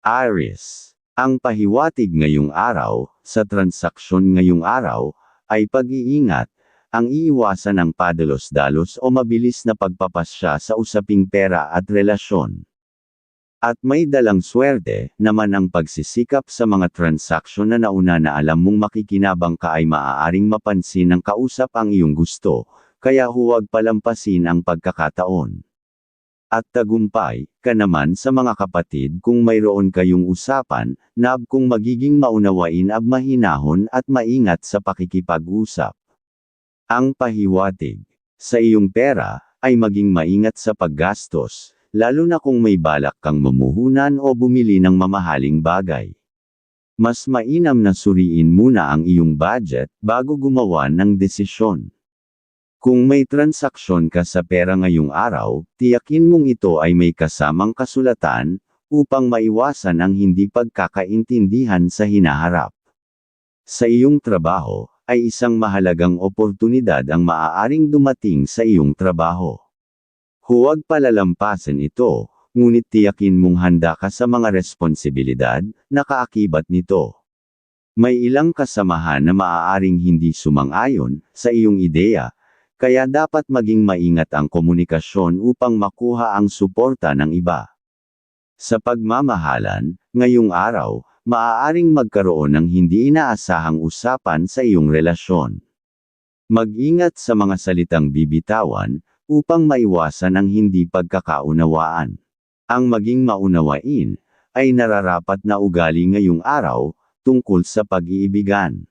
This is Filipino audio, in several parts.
Aries. Ang pahiwatig ngayong araw, sa transaksyon ngayong araw, ay pag-iingat, ang iiwasan ng padalos-dalos o mabilis na pagpapasya sa usaping pera at relasyon. At may dalang swerte, naman ang pagsisikap sa mga transaksyon na nauna na alam mong makikinabang ka ay maaaring mapansin ng kausap ang iyong gusto, kaya huwag palampasin ang pagkakataon. At tagumpay, ka naman sa mga kapatid kung mayroon kayong usapan, nab kung magiging maunawain ab mahinahon at maingat sa pakikipag-usap. Ang pahiwatig sa iyong pera ay maging maingat sa paggastos, lalo na kung may balak kang mamuhunan o bumili ng mamahaling bagay. Mas mainam na suriin muna ang iyong budget bago gumawa ng desisyon. Kung may transaksyon ka sa pera ngayong araw, tiyakin mong ito ay may kasamang kasulatan, upang maiwasan ang hindi pagkakaintindihan sa hinaharap. Sa iyong trabaho, ay isang mahalagang oportunidad ang maaaring dumating sa iyong trabaho. Huwag palalampasin ito, ngunit tiyakin mong handa ka sa mga responsibilidad na kaakibat nito. May ilang kasamahan na maaaring hindi sumang-ayon sa iyong ideya, kaya dapat maging maingat ang komunikasyon upang makuha ang suporta ng iba. Sa pagmamahalan, ngayong araw, maaaring magkaroon ng hindi inaasahang usapan sa iyong relasyon. Mag-ingat sa mga salitang bibitawan, upang maiwasan ang hindi pagkakaunawaan. Ang maging maunawain, ay nararapat na ugali ngayong araw, tungkol sa pag-iibigan.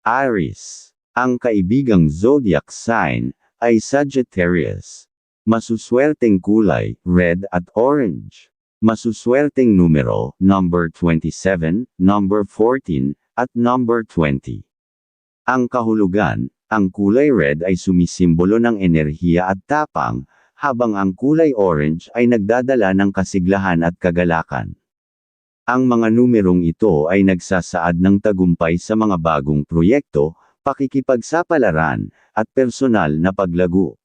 Aries ang kaibigang zodiac sign ay Sagittarius. Masuswerteng kulay, red at orange. Masuswerteng numero, number 27, number 14, at number 20. Ang kahulugan, ang kulay red ay sumisimbolo ng enerhiya at tapang, habang ang kulay orange ay nagdadala ng kasiglahan at kagalakan. Ang mga numerong ito ay nagsasaad ng tagumpay sa mga bagong proyekto, pakikipagsapalaran, at personal na paglago.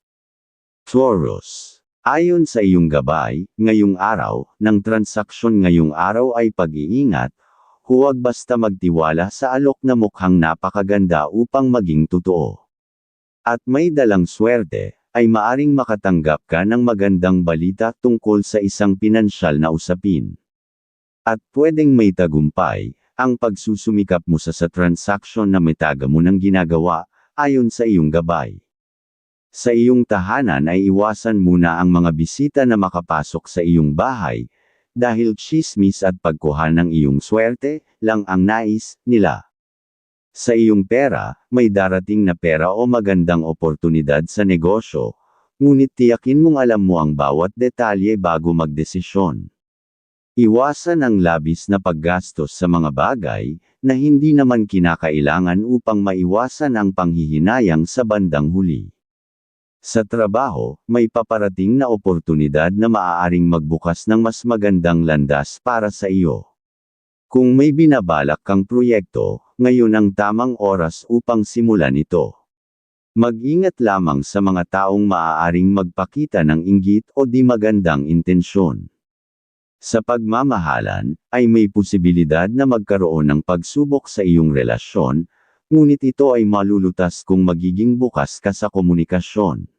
Taurus. Ayon sa iyong gabay, ngayong araw, ng transaksyon ngayong araw ay pag-iingat, huwag basta magtiwala sa alok na mukhang napakaganda upang maging totoo. At may dalang swerte, ay maaring makatanggap ka ng magandang balita tungkol sa isang pinansyal na usapin. At pwedeng may tagumpay, ang pagsusumikap mo sa sa transaksyon na metaga mo ng ginagawa, ayon sa iyong gabay. Sa iyong tahanan ay iwasan muna ang mga bisita na makapasok sa iyong bahay, dahil chismis at pagkuha ng iyong swerte, lang ang nais nila. Sa iyong pera, may darating na pera o magandang oportunidad sa negosyo, ngunit tiyakin mong alam mo ang bawat detalye bago magdesisyon. Iwasan ang labis na paggastos sa mga bagay, na hindi naman kinakailangan upang maiwasan ang panghihinayang sa bandang huli. Sa trabaho, may paparating na oportunidad na maaaring magbukas ng mas magandang landas para sa iyo. Kung may binabalak kang proyekto, ngayon ang tamang oras upang simulan ito. Mag-ingat lamang sa mga taong maaaring magpakita ng inggit o di magandang intensyon. Sa pagmamahalan, ay may posibilidad na magkaroon ng pagsubok sa iyong relasyon, ngunit ito ay malulutas kung magiging bukas ka sa komunikasyon.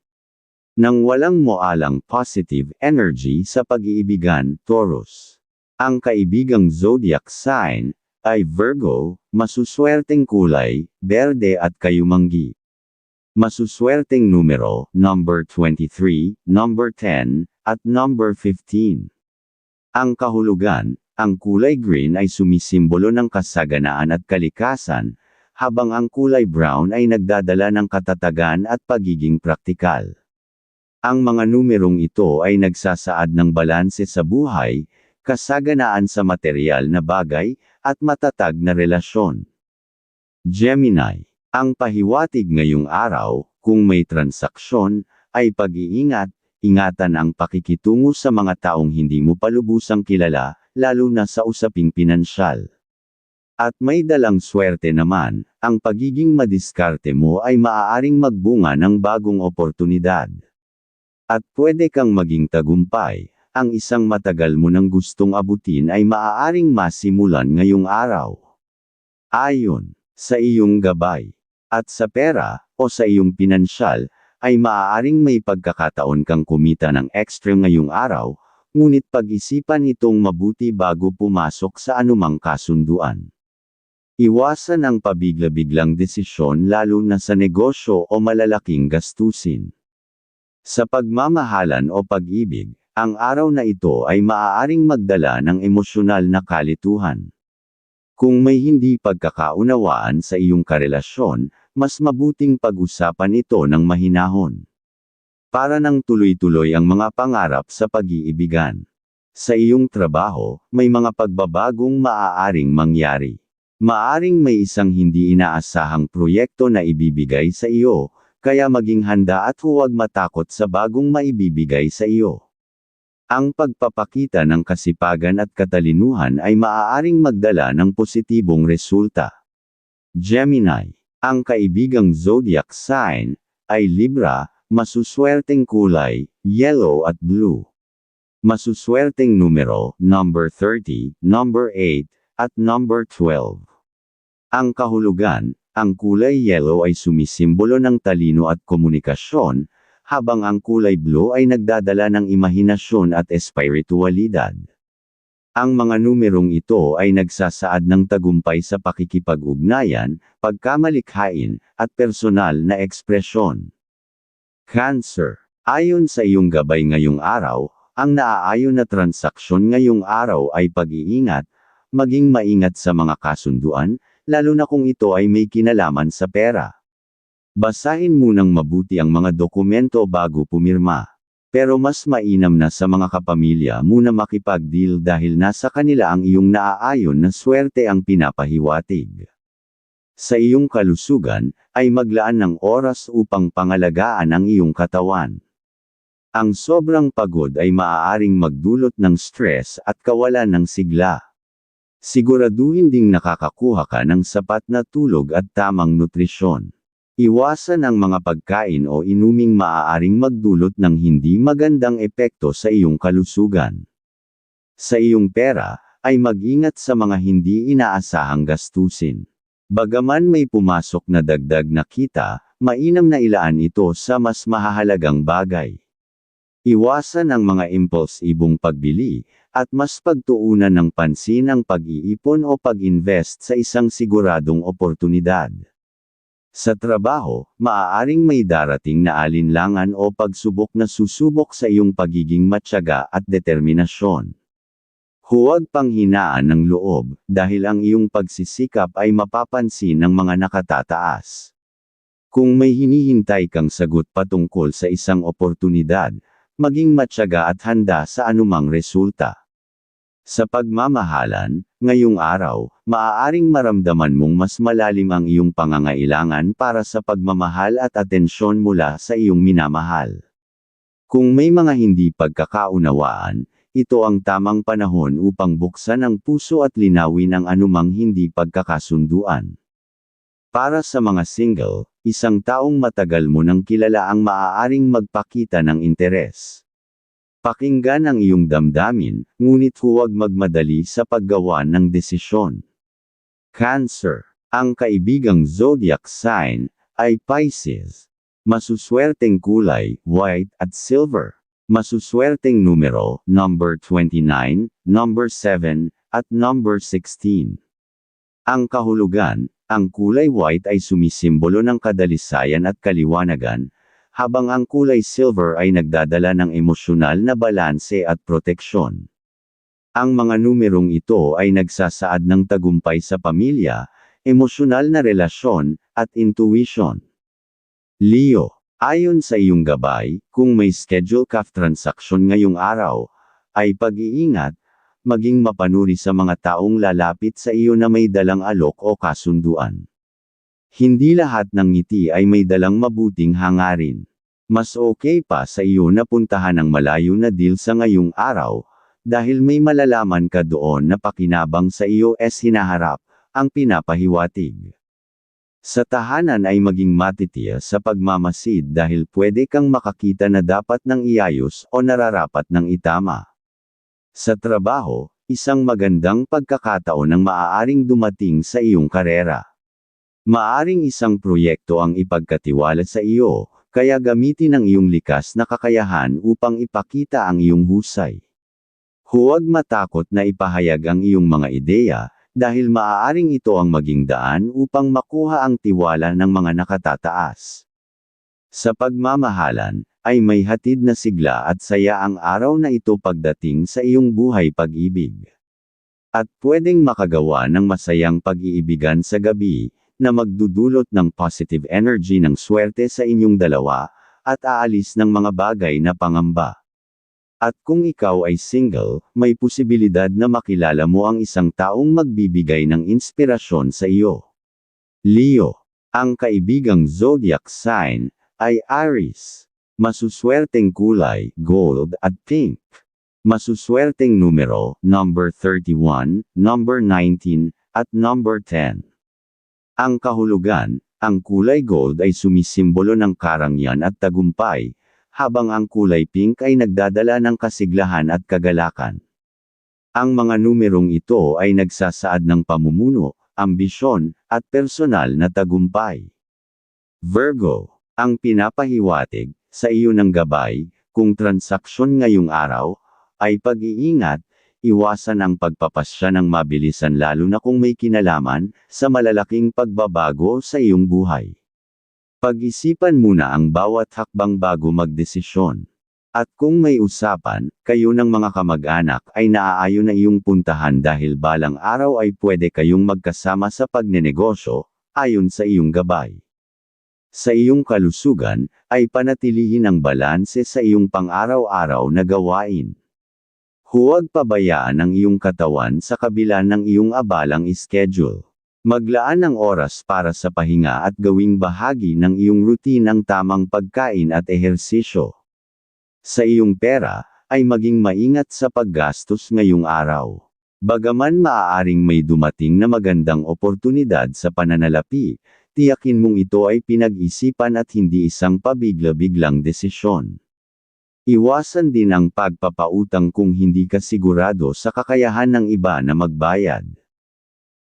Nang walang moalang positive energy sa pag-iibigan, Taurus. Ang kaibigang zodiac sign, ay Virgo, masuswerteng kulay, berde at kayumanggi. Masuswerteng numero, number 23, number 10, at number 15. Ang kahulugan, ang kulay green ay sumisimbolo ng kasaganaan at kalikasan, habang ang kulay brown ay nagdadala ng katatagan at pagiging praktikal. Ang mga numerong ito ay nagsasaad ng balanse sa buhay, kasaganaan sa material na bagay, at matatag na relasyon. Gemini. Ang pahiwatig ngayong araw, kung may transaksyon, ay pag-iingat, ingatan ang pakikitungo sa mga taong hindi mo palubusang kilala, lalo na sa usaping pinansyal. At may dalang swerte naman, ang pagiging madiskarte mo ay maaaring magbunga ng bagong oportunidad. At pwede kang maging tagumpay, ang isang matagal mo nang gustong abutin ay maaaring masimulan ngayong araw. Ayon sa iyong gabay, at sa pera, o sa iyong pinansyal, ay maaaring may pagkakataon kang kumita ng extra ngayong araw, ngunit pag-isipan itong mabuti bago pumasok sa anumang kasunduan. Iwasan ang pabigla-biglang desisyon lalo na sa negosyo o malalaking gastusin. Sa pagmamahalan o pag-ibig, ang araw na ito ay maaaring magdala ng emosyonal na kalituhan. Kung may hindi pagkakaunawaan sa iyong karelasyon, mas mabuting pag-usapan ito ng mahinahon. Para nang tuloy-tuloy ang mga pangarap sa pag-iibigan. Sa iyong trabaho, may mga pagbabagong maaaring mangyari. Maaring may isang hindi inaasahang proyekto na ibibigay sa iyo, kaya maging handa at huwag matakot sa bagong maibibigay sa iyo. Ang pagpapakita ng kasipagan at katalinuhan ay maaaring magdala ng positibong resulta. Gemini. Ang kaibigang zodiac sign ay Libra, masuswerteng kulay, yellow at blue. Masuswerteng numero, number 30, number 8, at number 12. Ang kahulugan, ang kulay yellow ay sumisimbolo ng talino at komunikasyon, habang ang kulay blue ay nagdadala ng imahinasyon at espiritualidad. Ang mga numerong ito ay nagsasaad ng tagumpay sa pakikipag-ugnayan, pagkamalikhain, at personal na ekspresyon. Cancer. Ayon sa iyong gabay ngayong araw, ang naaayon na transaksyon ngayong araw ay pag-iingat, maging maingat sa mga kasunduan, lalo na kung ito ay may kinalaman sa pera. Basahin munang mabuti ang mga dokumento bago pumirma. Pero mas mainam na sa mga kapamilya muna makipag-deal dahil nasa kanila ang iyong naaayon na swerte ang pinapahiwatig. Sa iyong kalusugan, ay maglaan ng oras upang pangalagaan ang iyong katawan. Ang sobrang pagod ay maaaring magdulot ng stress at kawalan ng sigla. Siguraduhin ding nakakakuha ka ng sapat na tulog at tamang nutrisyon. Iwasan ang mga pagkain o inuming maaaring magdulot ng hindi magandang epekto sa iyong kalusugan. Sa iyong pera, ay mag-ingat sa mga hindi inaasahang gastusin. Bagaman may pumasok na dagdag na kita, mainam na ilaan ito sa mas mahahalagang bagay. Iwasan ang mga impulsibong pagbili, at mas pagtuunan ng pansin ang pag-iipon o pag-invest sa isang siguradong oportunidad. Sa trabaho, maaaring may darating na alinlangan o pagsubok na susubok sa iyong pagiging matyaga at determinasyon. Huwag panghinaan ng loob, dahil ang iyong pagsisikap ay mapapansin ng mga nakatataas. Kung may hinihintay kang sagot patungkol sa isang oportunidad, maging matyaga at handa sa anumang resulta. Sa pagmamahalan, ngayong araw, maaaring maramdaman mong mas malalim ang iyong pangangailangan para sa pagmamahal at atensyon mula sa iyong minamahal. Kung may mga hindi pagkakaunawaan, ito ang tamang panahon upang buksan ang puso at linawin ang anumang hindi pagkakasunduan. Para sa mga single, isang taong matagal mo nang kilala ang maaaring magpakita ng interes. Pakinggan ang iyong damdamin, ngunit huwag magmadali sa paggawa ng desisyon. Cancer. Ang kaibigang zodiac sign ay Pisces. Masuswerteng kulay, white at silver. Masuswerteng numero, number 29, number 7, at number 16. Ang kahulugan, ang kulay white ay sumisimbolo ng kadalisayan at kaliwanagan, habang ang kulay silver ay nagdadala ng emosyonal na balanse at proteksyon. Ang mga numerong ito ay nagsasaad ng tagumpay sa pamilya, emosyonal na relasyon, at intuition. Leo, ayon sa iyong gabay, kung may schedule ka transaction ngayong araw, ay pag-iingat, maging mapanuri sa mga taong lalapit sa iyo na may dalang alok o kasunduan. Hindi lahat ng ngiti ay may dalang mabuting hangarin. Mas okay pa sa iyo na puntahan ang malayo na deal sa ngayong araw, dahil may malalaman ka doon na pakinabang sa iyo es hinaharap, ang pinapahiwatig. Sa tahanan ay maging matitiya sa pagmamasid dahil pwede kang makakita na dapat nang iayos o nararapat ng itama. Sa trabaho, isang magandang pagkakataon ang maaaring dumating sa iyong karera. Maaring isang proyekto ang ipagkatiwala sa iyo, kaya gamitin ang iyong likas na kakayahan upang ipakita ang iyong husay. Huwag matakot na ipahayag ang iyong mga ideya, dahil maaaring ito ang maging daan upang makuha ang tiwala ng mga nakatataas. Sa pagmamahalan, ay may hatid na sigla at saya ang araw na ito pagdating sa iyong buhay pag-ibig. At pwedeng makagawa ng masayang pag-iibigan sa gabi, na magdudulot ng positive energy ng swerte sa inyong dalawa, at aalis ng mga bagay na pangamba. At kung ikaw ay single, may posibilidad na makilala mo ang isang taong magbibigay ng inspirasyon sa iyo. Leo. Ang kaibigang zodiac sign ay Aries. Masuswerteng kulay, gold at pink. Masuswerteng numero, number 31, number 19, at number 10. Ang kahulugan, ang kulay gold ay sumisimbolo ng karangyan at tagumpay, habang ang kulay pink ay nagdadala ng kasiglahan at kagalakan. Ang mga numerong ito ay nagsasaad ng pamumuno, ambisyon, at personal na tagumpay. Virgo, ang pinapahiwatig, sa iyo ng gabay, kung transaksyon ngayong araw, ay pag-iingat, iwasan ang pagpapasya ng mabilisan lalo na kung may kinalaman, sa malalaking pagbabago sa iyong buhay. Pag-isipan muna ang bawat hakbang bago magdesisyon. At kung may usapan, kayo ng mga kamag-anak ay naaayon na iyong puntahan dahil balang araw ay pwede kayong magkasama sa pagnenegosyo, ayon sa iyong gabay. Sa iyong kalusugan, ay panatilihin ang balanse sa iyong pang-araw-araw na gawain. Huwag pabayaan ang iyong katawan sa kabila ng iyong abalang schedule. Maglaan ng oras para sa pahinga at gawing bahagi ng iyong routine ang tamang pagkain at ehersisyo. Sa iyong pera, ay maging maingat sa paggastos ngayong araw. Bagaman maaaring may dumating na magandang oportunidad sa pananalapi, tiyakin mong ito ay pinag-isipan at hindi isang pabigla-biglang desisyon. Iwasan din ang pagpapautang kung hindi ka sigurado sa kakayahan ng iba na magbayad.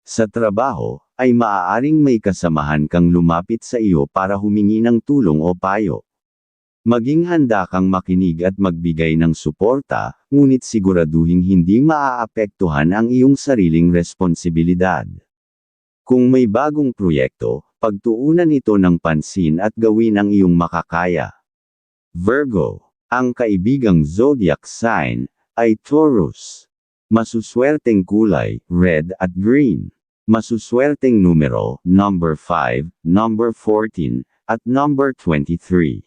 Sa trabaho, ay maaaring may kasamahan kang lumapit sa iyo para humingi ng tulong o payo. Maging handa kang makinig at magbigay ng suporta, ngunit siguraduhin hindi maaapektuhan ang iyong sariling responsibilidad. Kung may bagong proyekto, pagtuunan ito ng pansin at gawin ang iyong makakaya. Virgo, ang kaibigang zodiac sign, ay Taurus. Masuswerteng kulay, red at green. Masuswerteng numero, number 5, number 14, at number 23.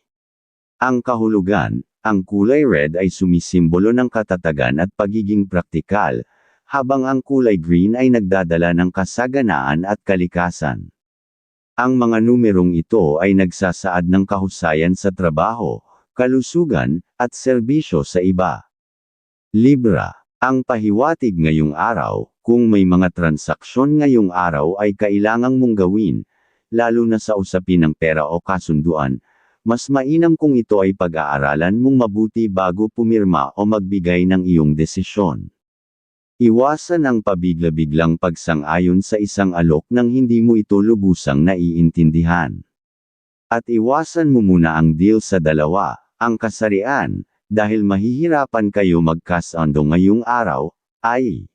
Ang kahulugan, ang kulay red ay sumisimbolo ng katatagan at pagiging praktikal, habang ang kulay green ay nagdadala ng kasaganaan at kalikasan. Ang mga numerong ito ay nagsasaad ng kahusayan sa trabaho, kalusugan, at serbisyo sa iba. Libra, ang pahiwatig ngayong araw, kung may mga transaksyon ngayong araw ay kailangang mong gawin, lalo na sa usapin ng pera o kasunduan, mas mainam kung ito ay pag-aaralan mong mabuti bago pumirma o magbigay ng iyong desisyon. Iwasan ang pabigla-biglang pagsang-ayon sa isang alok nang hindi mo ito lubusang naiintindihan. At iwasan mo muna ang deal sa dalawa, ang kasarian, dahil mahihirapan kayo magkasando ngayong araw, ay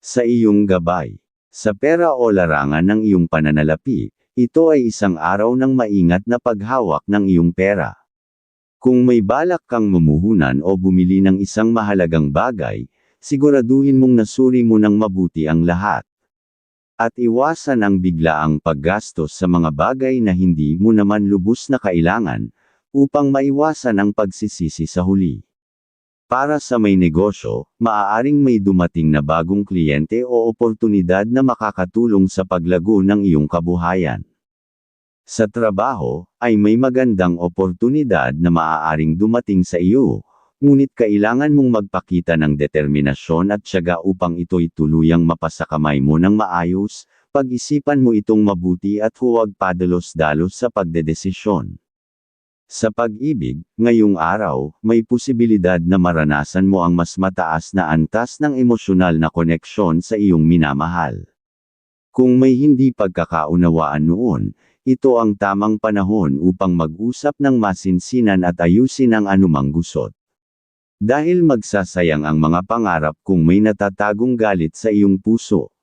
sa iyong gabay. Sa pera o larangan ng iyong pananalapi, ito ay isang araw ng maingat na paghawak ng iyong pera. Kung may balak kang mumuhunan o bumili ng isang mahalagang bagay, siguraduhin mong nasuri mo ng mabuti ang lahat. At iwasan ang biglaang paggastos sa mga bagay na hindi mo naman lubos na kailangan, upang maiwasan ang pagsisisi sa huli. Para sa may negosyo, maaaring may dumating na bagong kliyente o oportunidad na makakatulong sa paglago ng iyong kabuhayan. Sa trabaho, ay may magandang oportunidad na maaaring dumating sa iyo, ngunit kailangan mong magpakita ng determinasyon at tiyaga upang ito'y tuluyang mapasakamay mo ng maayos, pag-isipan mo itong mabuti at huwag padalos-dalos sa pagdedesisyon. Sa pag-ibig, ngayong araw, may posibilidad na maranasan mo ang mas mataas na antas ng emosyonal na koneksyon sa iyong minamahal. Kung may hindi pagkakaunawaan noon, ito ang tamang panahon upang mag-usap ng masinsinan at ayusin ang anumang gusot. Dahil magsasayang ang mga pangarap kung may natatagong galit sa iyong puso.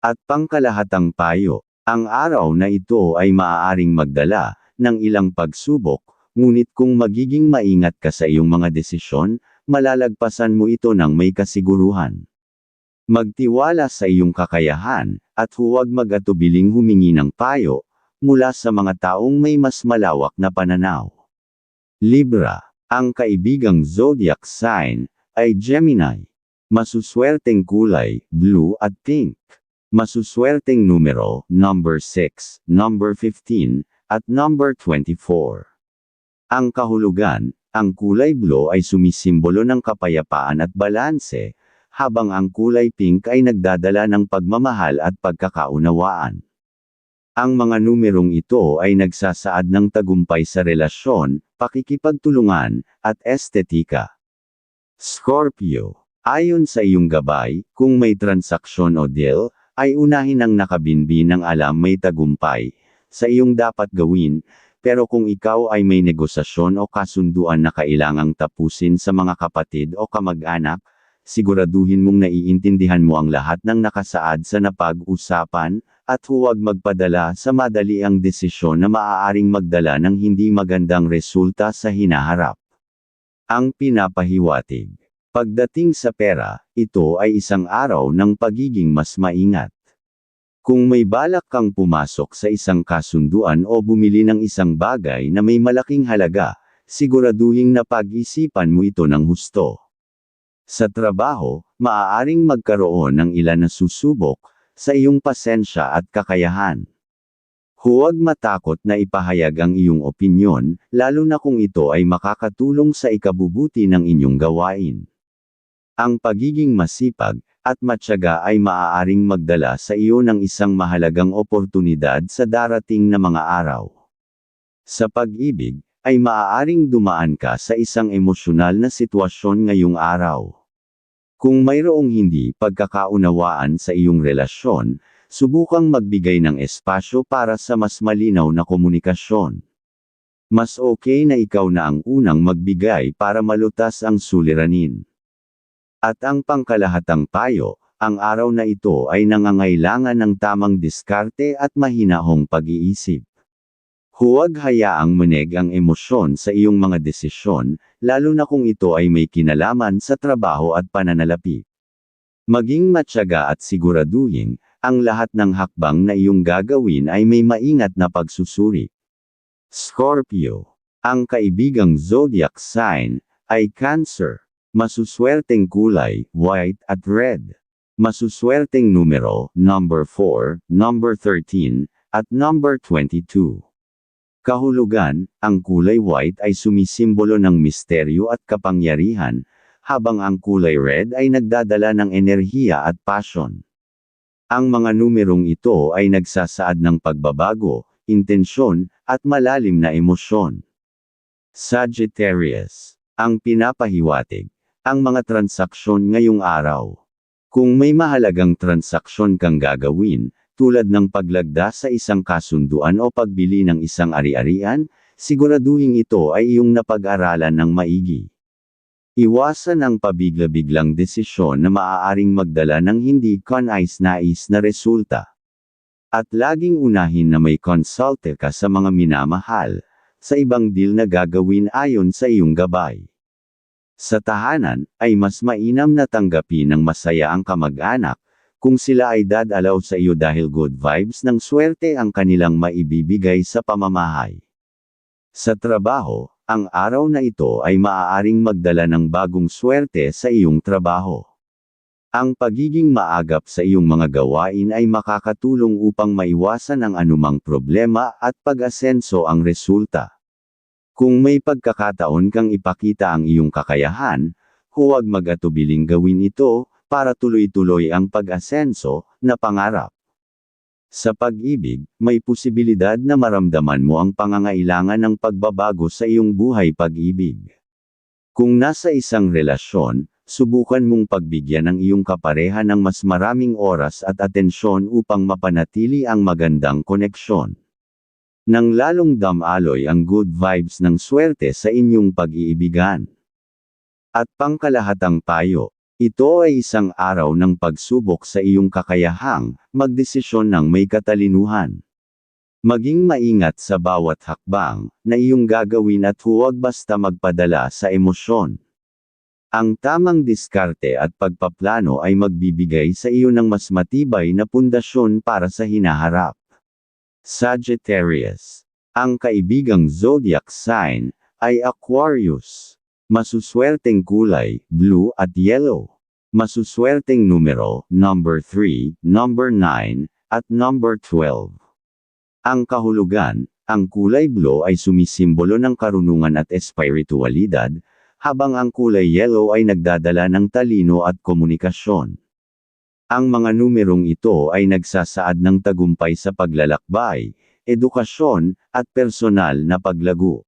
At pangkalahatang payo, ang araw na ito ay maaaring magdala ng ilang pagsubok, ngunit kung magiging maingat ka sa iyong mga desisyon, malalagpasan mo ito ng may kasiguruhan. Magtiwala sa iyong kakayahan, at huwag mag-atubiling humingi ng payo, mula sa mga taong may mas malawak na pananaw. Libra, ang kaibigang zodiac sign, ay Gemini. Masuswerteng kulay, blue at pink. Masuswerteng numero, number 6, number 15, at number 24. Ang kahulugan, ang kulay blue ay sumisimbolo ng kapayapaan at balanse, habang ang kulay pink ay nagdadala ng pagmamahal at pagkakaunawaan. Ang mga numerong ito ay nagsasaad ng tagumpay sa relasyon, pakikipagtulungan, at estetika. Scorpio. Ayon sa iyong gabay, kung may transaksyon o deal, ay unahin ang nakabinbin ng alam may tagumpay, sa iyong dapat gawin, pero kung ikaw ay may negosasyon o kasunduan na kailangang tapusin sa mga kapatid o kamag-anak, siguraduhin mong naiintindihan mo ang lahat ng nakasaad sa napag-usapan, at huwag magpadala sa madali ang desisyon na maaaring magdala ng hindi magandang resulta sa hinaharap. Ang pinapahiwatig Pagdating sa pera, ito ay isang araw ng pagiging mas maingat. Kung may balak kang pumasok sa isang kasunduan o bumili ng isang bagay na may malaking halaga, siguraduhin na pag-isipan mo ito ng husto. Sa trabaho, maaaring magkaroon ng ilan na susubok sa iyong pasensya at kakayahan. Huwag matakot na ipahayag ang iyong opinyon, lalo na kung ito ay makakatulong sa ikabubuti ng inyong gawain. Ang pagiging masipag at matyaga ay maaaring magdala sa iyo ng isang mahalagang oportunidad sa darating na mga araw. Sa pag-ibig, ay maaaring dumaan ka sa isang emosyonal na sitwasyon ngayong araw. Kung mayroong hindi pagkakaunawaan sa iyong relasyon, subukang magbigay ng espasyo para sa mas malinaw na komunikasyon. Mas okay na ikaw na ang unang magbigay para malutas ang suliranin. At ang pangkalahatang payo, ang araw na ito ay nangangailangan ng tamang diskarte at mahinahong pag-iisip. Huwag hayaang maneg ang emosyon sa iyong mga desisyon, lalo na kung ito ay may kinalaman sa trabaho at pananalapi. Maging matyaga at siguraduhin, ang lahat ng hakbang na iyong gagawin ay may maingat na pagsusuri. Scorpio. Ang kaibigang zodiac sign, ay Cancer. Masuswerteng kulay, white at red. Masuswerteng numero, number 4, number 13, at number 22. Kahulugan, ang kulay white ay sumisimbolo ng misteryo at kapangyarihan, habang ang kulay red ay nagdadala ng enerhiya at passion. Ang mga numerong ito ay nagsasaad ng pagbabago, intensyon, at malalim na emosyon. Sagittarius. Ang pinapahiwatig ang mga transaksyon ngayong araw. Kung may mahalagang transaksyon kang gagawin, tulad ng paglagda sa isang kasunduan o pagbili ng isang ari-arian, siguraduhin ito ay iyong napag-aralan ng maigi. Iwasan ang pabigla-biglang desisyon na maaaring magdala ng hindi kanais-nais na resulta. At laging unahin na may consulte ka sa mga minamahal, sa ibang deal na gagawin ayon sa iyong gabay. Sa tahanan, ay mas mainam na tanggapin ng masaya ang kamag-anak, kung sila ay dadalaw sa iyo dahil good vibes ng swerte ang kanilang maibibigay sa pamamahay. Sa trabaho, ang araw na ito ay maaaring magdala ng bagong swerte sa iyong trabaho. Ang pagiging maagap sa iyong mga gawain ay makakatulong upang maiwasan ang anumang problema at pag-asenso ang resulta. Kung may pagkakataon kang ipakita ang iyong kakayahan, huwag mag-atubiling gawin ito, para tuloy-tuloy ang pag-asenso, na pangarap. Sa pag-ibig, may posibilidad na maramdaman mo ang pangangailangan ng pagbabago sa iyong buhay pag-ibig. Kung nasa isang relasyon, subukan mong pagbigyan ng iyong kapareha ng mas maraming oras at atensyon upang mapanatili ang magandang koneksyon. Nang lalong damaloy ang good vibes ng swerte sa inyong pag-iibigan. At pangkalahatang payo, ito ay isang araw ng pagsubok sa iyong kakayahang magdesisyon ng may katalinuhan. Maging maingat sa bawat hakbang na iyong gagawin at huwag basta magpadala sa emosyon. Ang tamang diskarte at pagpaplano ay magbibigay sa iyo ng mas matibay na pundasyon para sa hinaharap. Sagittarius. Ang kaibigang zodiac sign ay Aquarius. Masuswerteng kulay, blue at yellow. Masuswerteng numero, number 3, number 9, at number 12. Ang kahulugan, ang kulay blue ay sumisimbolo ng karunungan at espiritualidad, habang ang kulay yellow ay nagdadala ng talino at komunikasyon. Ang mga numerong ito ay nagsasaad ng tagumpay sa paglalakbay, edukasyon, at personal na paglago.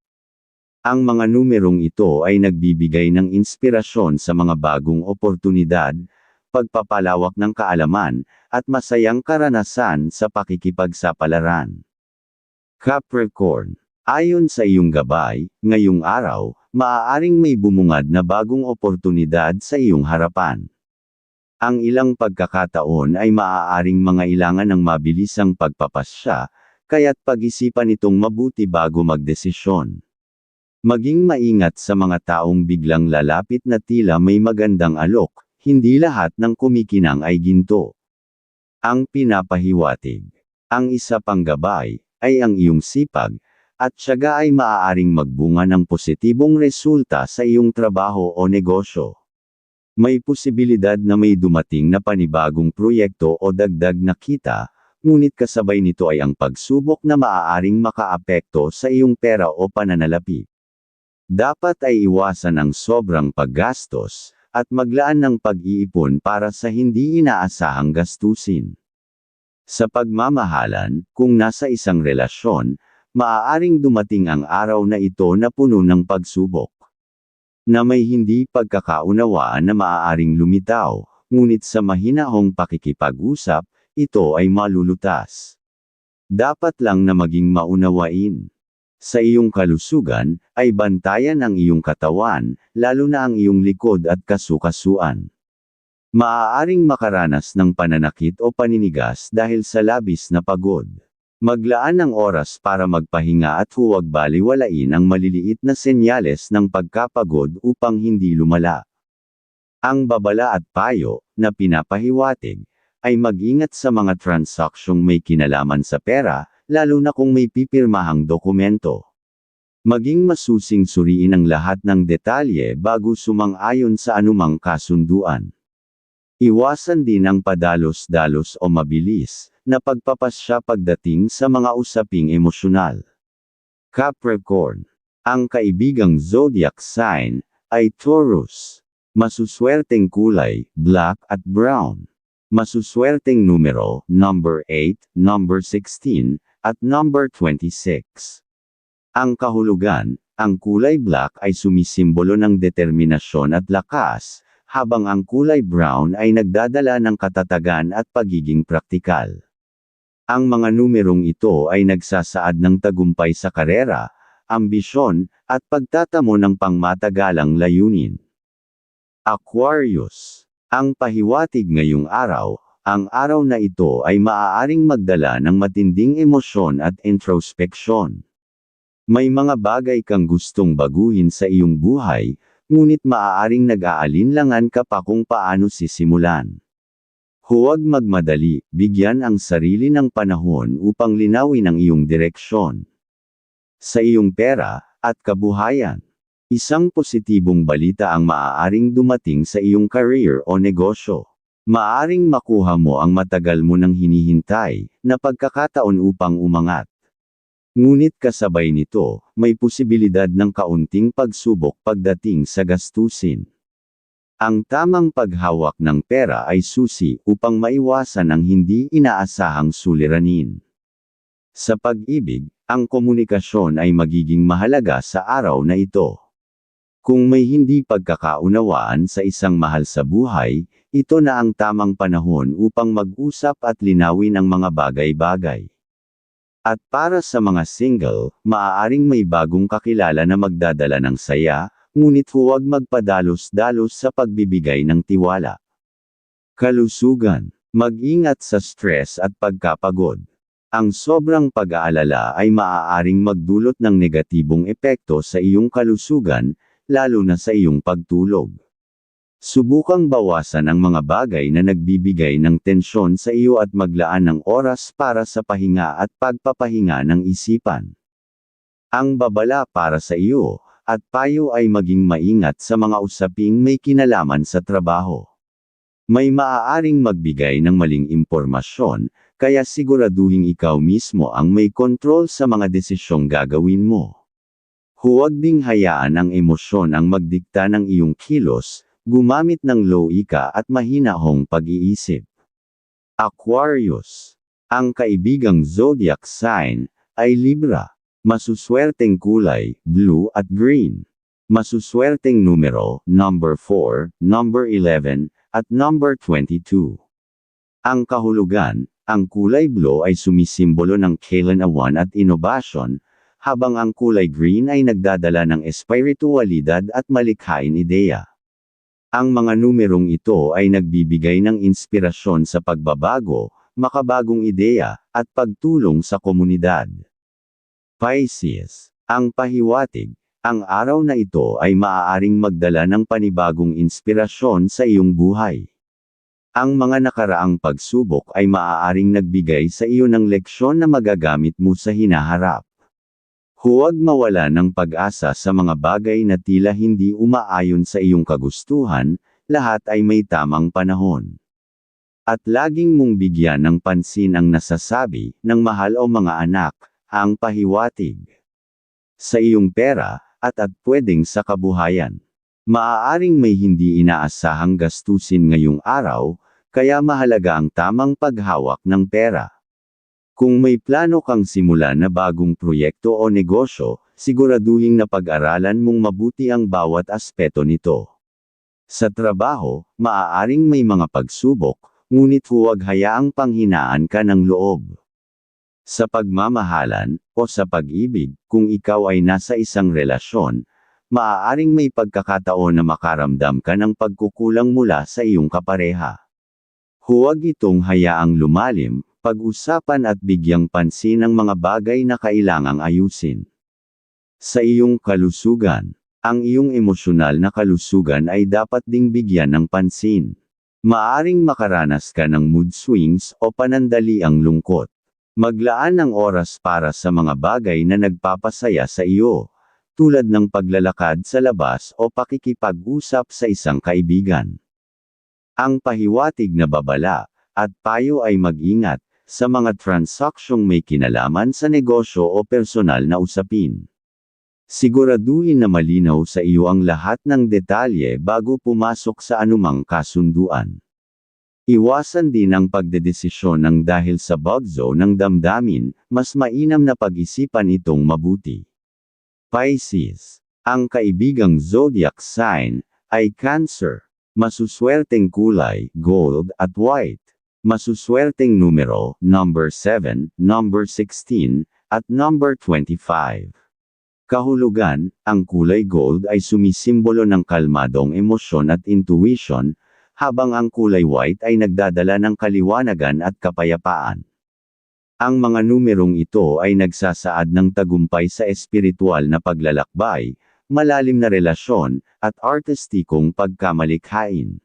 Ang mga numerong ito ay nagbibigay ng inspirasyon sa mga bagong oportunidad, pagpapalawak ng kaalaman, at masayang karanasan sa pakikipagsapalaran. Capricorn. Ayon sa iyong gabay, ngayong araw, maaaring may bumungad na bagong oportunidad sa iyong harapan. Ang ilang pagkakataon ay maaaring mangailangan ng mabilisang pagpapasya, kaya't pag-isipan itong mabuti bago magdesisyon. Maging maingat sa mga taong biglang lalapit na tila may magandang alok, hindi lahat ng kumikinang ay ginto. Ang pinapahiwatig. Ang isa pang gabay, ay ang iyong sipag, at tiyaga ay maaaring magbunga ng positibong resulta sa iyong trabaho o negosyo. May posibilidad na may dumating na panibagong proyekto o dagdag na kita, ngunit kasabay nito ay ang pagsubok na maaaring makaapekto sa iyong pera o pananalapi. Dapat ay iwasan ang sobrang paggastos, at maglaan ng pag-iipon para sa hindi inaasahang gastusin. Sa pagmamahalan, kung nasa isang relasyon, maaaring dumating ang araw na ito na puno ng pagsubok na may hindi pagkakaunawaan na maaaring lumitaw, ngunit sa mahinahong pakikipag-usap, ito ay malulutas. Dapat lang na maging maunawain. Sa iyong kalusugan, ay bantayan ang iyong katawan, lalo na ang iyong likod at kasukasuan. Maaaring makaranas ng pananakit o paninigas dahil sa labis na pagod. Maglaan ng oras para magpahinga at huwag baliwalain ang maliliit na senyales ng pagkapagod upang hindi lumala. Ang babala at payo, na pinapahiwatig, ay mag-ingat sa mga transaksyong may kinalaman sa pera, lalo na kung may pipirmahang dokumento. Maging masusing suriin ang lahat ng detalye bago sumang-ayon sa anumang kasunduan. Iwasan din ang padalos-dalos o mabilis, na pagpapasya pagdating sa mga usaping emosyonal. Capricorn. Ang kaibigang zodiac sign, ay Taurus. Masuswerteng kulay, black at brown. Masuswerteng numero, number 8, number 16, at number 26. Ang kahulugan, ang kulay black ay sumisimbolo ng determinasyon at lakas, habang ang kulay brown ay nagdadala ng katatagan at pagiging praktikal. Ang mga numerong ito ay nagsasaad ng tagumpay sa karera, ambisyon, at pagtatamo ng pangmatagalang layunin. Aquarius. Ang pahiwatig ngayong araw, ang araw na ito ay maaaring magdala ng matinding emosyon at introspection. May mga bagay kang gustong baguhin sa iyong buhay, ngunit maaaring nag-aalinlangan ka pa kung paano sisimulan. Huwag magmadali, bigyan ang sarili ng panahon upang linawin ang iyong direksyon. Sa iyong pera, at kabuhayan. Isang positibong balita ang maaaring dumating sa iyong career o negosyo. Maaring makuha mo ang matagal mo nang hinihintay, na pagkakataon upang umangat. Ngunit kasabay nito, may posibilidad ng kaunting pagsubok pagdating sa gastusin. Ang tamang paghawak ng pera ay susi upang maiwasan ang hindi inaasahang suliranin. Sa pag-ibig, ang komunikasyon ay magiging mahalaga sa araw na ito. Kung may hindi pagkakaunawaan sa isang mahal sa buhay, ito na ang tamang panahon upang mag-usap at linawin ang mga bagay-bagay. At para sa mga single, maaaring may bagong kakilala na magdadala ng saya, ngunit huwag magpadalos-dalos sa pagbibigay ng tiwala. Kalusugan. Mag-ingat sa stress at pagkapagod. Ang sobrang pag-aalala ay maaaring magdulot ng negatibong epekto sa iyong kalusugan, lalo na sa iyong pagtulog. Subukang bawasan ang mga bagay na nagbibigay ng tensyon sa iyo at maglaan ng oras para sa pahinga at pagpapahinga ng isipan. Ang babala para sa iyo, at payo ay maging maingat sa mga usaping may kinalaman sa trabaho. May maaaring magbigay ng maling impormasyon, kaya siguraduhin ikaw mismo ang may kontrol sa mga desisyong gagawin mo. Huwag ding hayaan ang emosyon ang magdikta ng iyong kilos, gumamit ng loika at mahinahong pag-iisip. Aquarius. Ang kaibigang zodiac sign ay Libra. Masuswerteng kulay, blue at green. Masuswerteng numero, number 4, number 11, at number 22. Ang kahulugan, ang kulay blue ay sumisimbolo ng kailanawan at inobasyon, habang ang kulay green ay nagdadala ng espiritualidad at malikhain ideya. Ang mga numerong ito ay nagbibigay ng inspirasyon sa pagbabago, makabagong ideya, at pagtulong sa komunidad. Pisces. Ang pahiwatig, ang araw na ito ay maaaring magdala ng panibagong inspirasyon sa iyong buhay. Ang mga nakaraang pagsubok ay maaaring nagbigay sa iyo ng leksyon na magagamit mo sa hinaharap. Huwag mawala ng pag-asa sa mga bagay na tila hindi umaayon sa iyong kagustuhan, lahat ay may tamang panahon. At laging mong bigyan ng pansin ang nasasabi ng mahal o mga anak, ang pahiwatig sa iyong pera, at at pwedeng sa kabuhayan. Maaaring may hindi inaasahang gastusin ngayong araw, kaya mahalaga ang tamang paghawak ng pera. Kung may plano kang simula na bagong proyekto o negosyo, siguraduhin na pag-aralan mong mabuti ang bawat aspeto nito. Sa trabaho, maaaring may mga pagsubok, ngunit huwag hayaang panghinaan ka ng loob. Sa pagmamahalan, o sa pag-ibig, kung ikaw ay nasa isang relasyon, maaaring may pagkakataon na makaramdam ka ng pagkukulang mula sa iyong kapareha. Huwag itong hayaang lumalim, pag-usapan at bigyang pansin ang mga bagay na kailangang ayusin. Sa iyong kalusugan, ang iyong emosyonal na kalusugan ay dapat ding bigyan ng pansin. Maaring makaranas ka ng mood swings o panandaliang lungkot. Maglaan ng oras para sa mga bagay na nagpapasaya sa iyo, tulad ng paglalakad sa labas o pakikipag-usap sa isang kaibigan. Ang pahiwatig na babala, at payo ay mag-ingat, sa mga transaksyong may kinalaman sa negosyo o personal na usapin. Siguraduhin na malinaw sa iyo ang lahat ng detalye bago pumasok sa anumang kasunduan. Iwasan din ang pagdedesisyon ng dahil sa bugzo ng damdamin, mas mainam na pag-isipan itong mabuti. Pisces. Ang kaibigang zodiac sign, ay Cancer. Masuswerteng kulay, gold at white. Masuswerteng numero, number 7, number 16, at number 25. Kahulugan, ang kulay gold ay sumisimbolo ng kalmadong emosyon at intuition, habang ang kulay white ay nagdadala ng kaliwanagan at kapayapaan. Ang mga numerong ito ay nagsasaad ng tagumpay sa espiritual na paglalakbay, malalim na relasyon, at artistikong pagkamalikhain.